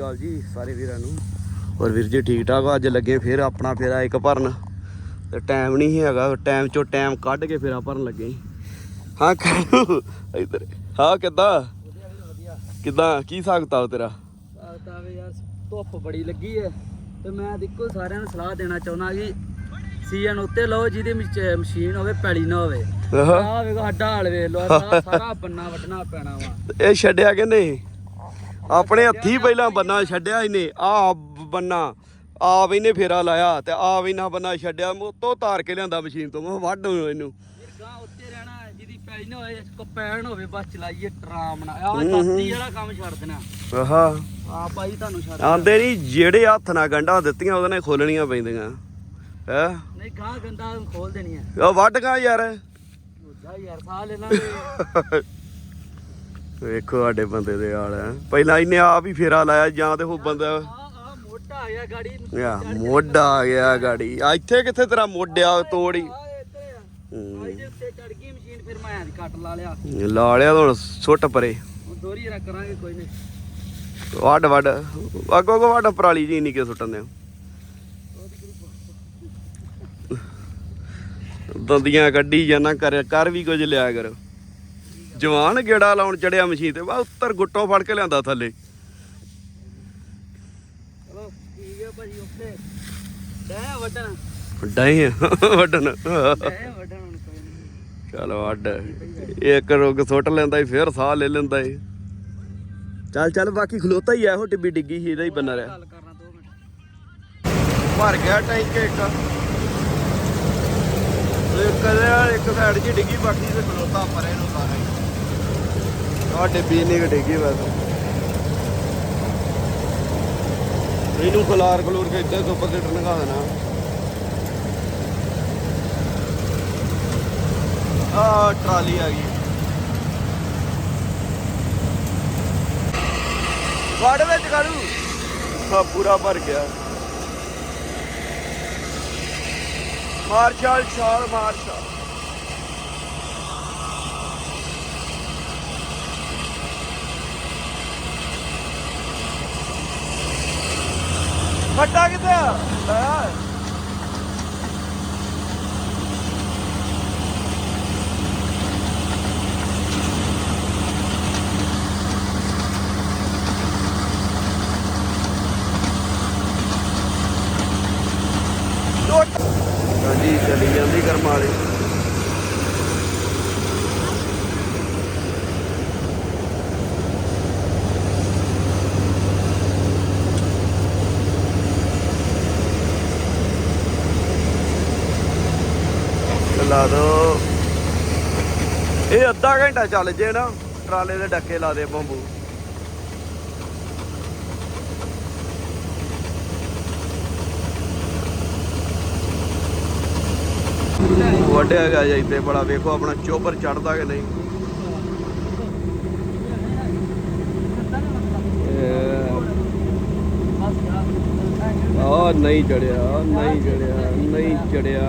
ਅਕਾਲ ਜੀ ਸਾਰੇ ਵੀਰਾਂ ਨੂੰ। ਹੋਰ ਵੀਰ ਜੀ ਠੀਕ ਠਾਕ? ਅੱਜ ਲੱਗੇ ਫਿਰ ਆਪਣਾ ਫੇਰਾ ਇੱਕ ਭਰਨ। ਤੇ ਟਾਈਮ ਨਹੀਂ ਹੈਗਾ। ਟਾਈਮ ਚੋਂ ਟਾਈਮ ਕੱਢ ਕੇ ਫੇਰਾ ਭਰਨ ਲੱਗੇ। ਹਾਂ ਕਾਲੂ ਇੱਧਰ। ਹਾਂ ਕਿੱਦਾਂ? ਕਿੱਦਾਂ? ਕੀ ਸਕਤਾ ਤੇਰਾ? ਤਾਂ ਵੇ ਯਾਰ ਧੁੱਪ ਬੜੀ ਲੱਗੀ ਹੈ ਤੇ ਮੈਂ ਦੇਖੋ ਸਾਰਿਆਂ ਨੂੰ ਸਲਾਹ ਦੇਣਾ ਚਾਹੁੰਦਾ ਕਿ ਸੀਜ਼ਨ ਉੱਤੇ ਲਓ ਜਿਹਦੇ ਵਿੱਚ ਮਸ਼ੀਨ ਹੋਵੇ ਪੈਲੀ ਨਾ ਹੋਵੇ। ਆਹਾ। ਵੇਖੋ ਸਾਡਾ ਹਾਲ ਵੇਖ ਆਹ ਸਾਰਾ ਬੰਨਾ ਵੱਢਣਾ ਪੈਣਾ ਵਾ। ਇਹ ਛੱਡਿਆ ਕਿ ਨਹੀਂ? ਆਪਣੇ ਹੱਥੀ ਪਹਿਲਾਂ ਬੰਨਾ ਛੱਡਿਆ ਇਹਨੇ ਆ ਬੰਨਾ ਆਪ ਇਹਨੇ ਫੇਰਾ ਲਾਇਆ ਤੇ ਆਪ ਇਹਨਾਂ ਬੰਨਾ ਛੱਡਿਆ ਮੋਤੋਂ ਤਾਰ ਕੇ ਲਿਆਂਦਾ ਮਸ਼ੀਨ ਤੋਂ ਮੈਂ ਵੱਢ ਇਹਨੂੰ। ਗਾਂ ਉੱਤੇ ਰਹਿਣਾ ਜਿਹਦੀ ਪੈਲੀ ਨਾ ਹੋਵੇ ਕਪੈਣ ਹੋਵੇ ਬਸ ਚਲਾਈਏ ਟਰਾਮ ਨਾਲ। ਆਹ ਦਾਤੀ ਵਾਲਾ ਕੰਮ ਛੱਡ ਦੇਣਾ। ਆਹਾ। ਆ ਭਾਈ ਤੁਹਾਨੂੰ ਛੱਡ ਆਂਦੇ ਨਹੀਂ ਜਿਹੜੇ ਹੱਥ ਨਾਲ ਗੰਢਾਂ ਦਿੱਤੀਆਂ ਉਹਦੇ ਨਾਲ ਖੋਲਣੀਆਂ ਪੈਂਦੀਆਂ। ਹੈ? ਨਹੀਂ ਗਾਂ ਗੰਦਾ ਖੋਲ ਦੇਣੀ ਹੈ ਉਹ ਵੱਢ ਗਾ ਯਾਰ। ਜਾ ਯਾਰ ਸਾਹ ਲੈ ਲਾਂਗੇ। ਵੇਖੋ ਸਾਡੇ ਬੰਦੇ ਦੇ ਹਾਲ ਹੈ। ਪਹਿਲਾਂ ਇਹਨੇ ਆਪ ਹੀ ਫੇਰਾ ਲਾਇਆ ਜਾਂ ਤੇ ਉਹ ਬੰਦਾ ਆ ਗਿਆ ਗਾੜੀ। ਮੋਢਾ ਆ ਗਿਆ ਗਾੜੀ। ਆ ਇੱਥੇ ਕਿੱਥੇ ਤੇਰਾ ਮੋਢਿਆ ਤੋੜੀ? ਲਾ ਲਿਆ। ਹੁਣ ਸੁੱਟ ਪਰੇ। ਹੁਣ ਦੋਰੀ ਰਾ ਕਰਾਂਗੇ ਕੋਈ ਨਹੀਂ। ਵੱਡ ਵੱਡ ਅੱਗੋ ਅੱਗੋ ਵੱਡ ਪਰਾਲੀ ਜੀ ਨਹੀਂ ਕਿ ਸੁੱਟਣ ਦੇ ਦੰਦੀਆਂ ਕੱਢੀ ਜਾਣਾ ਕਰ ਕਰ ਵੀ ਕੁਝ ਲਿਆ ਕਰ। ਜਵਾਨ ਗੇੜਾ ਲਾਉਣ ਚੜਿਆ ਮਸ਼ੀਨ ਤੇ ਵਾ ਉੱਤਰ ਗੁੱਟੋਂ ਫੜ ਕੇ ਲਿਆਂਦਾ ਥੱਲੇ। ਚਲੋ ਠੀਕ ਹੈ ਭਾਜੀ ਓਕੇ ਡੈ ਵੱਡਣ ਡਾਈ ਵੱਡਣ ਡੈ ਵੱਡਣ ਹੁਣ ਕੋਈ ਨਹੀਂ। ਚਲੋ ਅੱਡ ਇੱਕ ਰੁੱਗ ਸੁੱਟ ਲੈਂਦਾ ਈ ਫਿਰ ਸਾਹ ਲੈ ਲੈਂਦਾ ਈ। ਚੱਲ ਚੱਲ ਬਾਕੀ ਖਲੋਤਾ ਹੀ ਆ ਉਹ ਟਿੱਬੀ ਡਿੱਗੀ ਸੀ ਇਹਦਾ ਹੀ ਬੰਨਾ ਰਿਹਾ। ਗੱਲ ਕਰਨਾ 2 ਮਿੰਟ। ਭਰ ਗਿਆ ਟੈਂਕ ਇੱਕ। ਇੱਕ ਦੇ ਇੱਕ ਸਾਈਡ 'ਚ ਡਿੱਗੀ ਬਾਕੀ ਤੇ ਖਲੋਤਾ ਪਰੇ ਨੂੰ ਸਾਰਾ ਹੀ ਆਹ ਡਿੱਬੀ ਨਹੀਂ ਡਿੱਗੀ ਬਸ। ਇਹਨੂੰ ਖਲਾਰ ਖਲੂਰ ਕੇ ਇੱਦਾਂ ਸੁੱਪਰ ਸੀਟਰ ਲਗਾ ਦੇਣਾ। ਆ ਟਰਾਲੀ ਆ ਗਈ। ਵਾੜ ਵਿੱਚ ਕਾਲੂ ਹਾਂ ਪੂਰਾ ਭਰ ਗਿਆ। ਮਾਰਸ਼ਲ ਛਾਲ ਮਾਰਸ਼ਲ। ਫੱਟਾ ਕਿੱਥੇ ਆ ਲੈ। ਟੁੱਟ ਹਾਂਜੀ ਚਲੀ ਜਾਂਦੀ ਕਰਮ ਵਾਲੀ ਲਾ ਦੋ ਇਹ ਅੱਧਾ ਘੰਟਾ ਚੱਲ ਜੇ ਨਾ ਟਰਾਲੇ ਦੇ ਡੱਕੇ ਲਾ ਦੇ ਬੰਬੂ। ਵੱਡਿਆ ਗਿਆ ਜਾਂ ਇੱਥੇ ਬੜਾ ਵੇਖੋ ਆਪਣਾ ਚੋਬਰ ਚੜਦਾ ਕਿ ਨਹੀਂ। ਆ ਨਹੀਂ ਚੜਿਆ ਨਹੀਂ ਚੜਿਆ ਨਹੀਂ ਚੜਿਆ।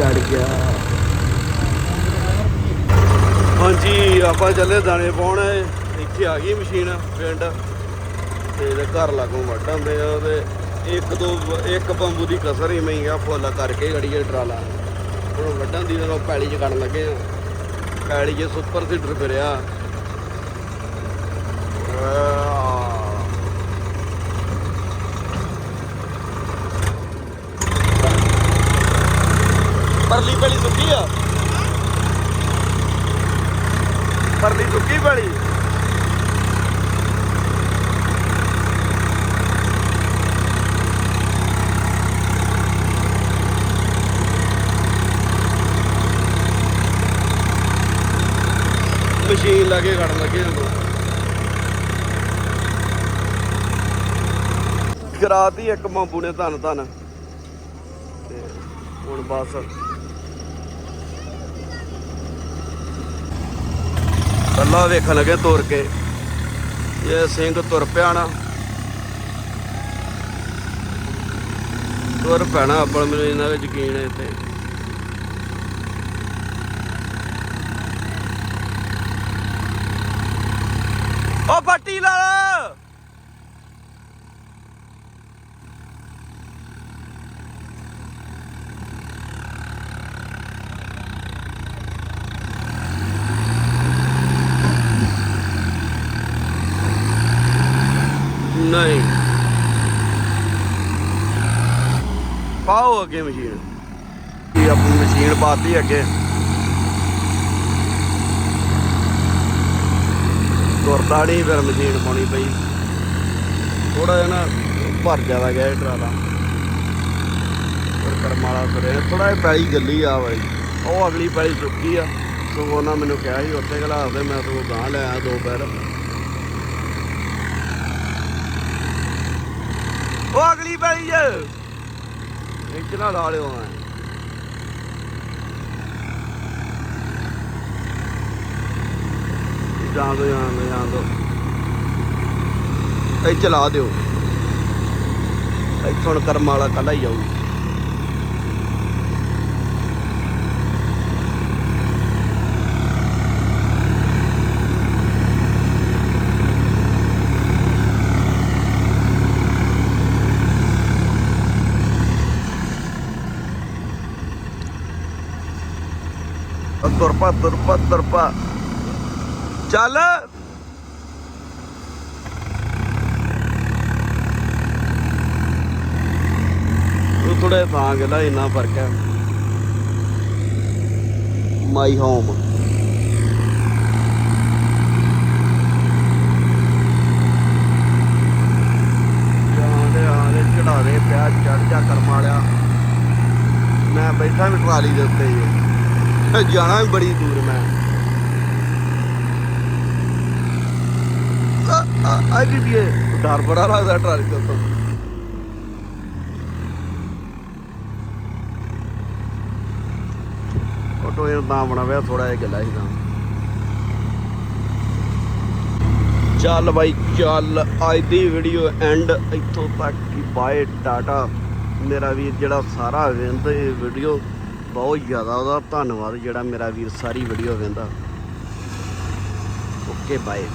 ਚੜ ਗਿਆ। ਹਾਂਜੀ, ਆਪਾਂ ਚੱਲੇ ਦਾਣੇ ਪਾਉਣ। ਇੱਥੇ ਆ ਗਈ ਮਸ਼ੀਨ, ਪਿੰਡ। ਤੇ ਇਹਦੇ ਘਰ ਲਾਗੋਂ ਵੱਢ ਆਉਂਦੇ ਆ ਤੇ ਇੱਕ ਦੋ, ਇੱਕ ਬੰਬੂ ਦੀ ਕਸਰ ਹੀ ਮੈਂ ਆ, ਫੁੱਲ ਕਰਕੇ ਗੜੀਏ ਟਰਾਲਾ। ਹੁਣ ਵੱਢਣ ਦੀ ਜਦੋਂ ਪੈਲੀ 'ਚ ਕੱਢਣ ਲੱਗੇ ਆ। ਪੈਲੀ 'ਚ ਸੁਪਰ ਸੀਡਰ ਫਿਰਿਆ। ਆਹ। ਪਰਲੀ ਪੈਲੀ ਸੁੱਕੀ ਆ? ਪਰਲੀ ਸੁੱਕੀ ਪੈਲੀ? ਮਸ਼ੀਨ ਲਾ ਕੇ ਕੱਢ ਲੱਗੇ ਹਾਂ ਕਰਾਤੀ ਇੱਕ ਮਾਂਬੂ ਨੇ ਧੰਨ ਧੰਨ। ਤੇ ਹੁਣ ਬਸ ਅੱਲਾ ਵੇਖਣ ਲੱਗੇ ਤੁਰ ਕੇ। ਇਹ ਸਿੰਘ ਤੁਰ ਪਿਆ ਨਾ, ਤੁਰ ਪੈਣਾ ਆਪਣ ਮੈਨੂੰ ਇਹਨਾਂ ਦਾ ਯਕੀਨ ਹੈ ਤੇ ਓ ਪੱਟੀ ਲਾ ਲਾ ਨਹੀਂ। ਪਾਓ ਅੱਗੇ ਮਸ਼ੀਨ। ਕੀ ਆਪਣੀ ਮਸ਼ੀਨ ਪਾਤੀ ਅੱਗੇ। ਤੁਰਦਾ ਨਹੀਂ ਫਿਰ ਮਸ਼ੀਨ ਪਾਉਣੀ ਪਈ। ਥੋੜਾ ਜਿਹਾ ਨਾ ਭਰ ਜ਼ਿਆਦਾ ਗਿਆ ਇਹ ਟਰਾਲਾ। ਫਿਰ ਕਰਮ ਵਾਲਾ ਤੁਰੇ ਥੋੜਾ ਜਿਹਾ ਪੈਲੀ ਗੱਲੀ ਆ ਬਾਈ। ਉਹ ਅਗਲੀ ਪੈਲੀ ਸੁੱਕੀ ਆ। ਸੋ ਉਹਨਾਂ ਮੈਨੂੰ ਕਿਹਾ ਸੀ, ਉੱਥੇ ਘਲਾ ਦੇ ਮੈਂ ਤੋਂ ਗਾਂ ਲੈ ਆ ਦੋ ਪੈਰ। ਉਹ ਅਗਲੀ ਪੈਲੀ ਜੇ ਇੱਥੇ ਨਾ ਲਾ ਲਿਓ ਮੈਂ। ਜਾਂ ਦੋ ਜਾਂ ਦੋ ਜਾਂ ਦੋ। ਇਹ ਚਲਾ ਦਿਓ। ਇੱਥੋਂ ਹੁਣ ਕਰਮ ਵਾਲਾ ਕੱਲਾ ਹੀ ਜਾਊ ਤੁਰਪਾ ਤੁਰਪਾ ਤੁਰਪਾ ਚੱਲ। ਉਹ ਥੋੜੇ ਤਾਂ ਗਿਆ ਇੰਨਾ ਫ਼ਰਕ ਹੈ। ਮਾਈ ਹੋਮ ਜਾਂਦੇ ਆਲੇ ਚੜਾਰੇ ਪਿਆ ਚੜ ਜਾ ਕਰਮ ਵਾਲਿਆ। ਮੈਂ ਬੈਠਾ ਵੀ ਟਰਾਲੀ ਦੇ ਉੱਤੇ ਹੀ। ਜਾਣਾ ਵੀ ਬੜੀ ਦੂਰ ਮੈਂ। ਆ ਜੀ ਡਰ ਬੜਾ ਲੱਗਦਾ ਟਰਾਲੀ ਤੋਂ ਤਾਂ ਆਟੋ ਇਹ ਤਾਂ ਬਣਾਵੇ ਥੋੜਾ ਜਿਹਾ ਗੱਲਾ ਹੀ ਤਾਂ। ਚੱਲ ਬਾਈ, ਚੱਲ। ਅੱਜ ਦੀ ਵੀਡੀਓ ਐਂਡ ਇੱਥੋਂ ਤੱਕ ਹੀ ਬਾਏ ਟਾਟਾ। ਮੇਰਾ ਵੀਰ ਜਿਹੜਾ ਸਾਰਾ ਵੇਂਦਾ ਇਹ ਵੀਡੀਓ ਬਹੁਤ ਜ਼ਿਆਦਾ ਉਹਦਾ ਧੰਨਵਾਦ ਜਿਹੜਾ ਮੇਰਾ ਵੀਰ ਸਾਰੀ ਵੀਡੀਓ ਵੇਂਦਾ ਓਕੇ ਬਾਏ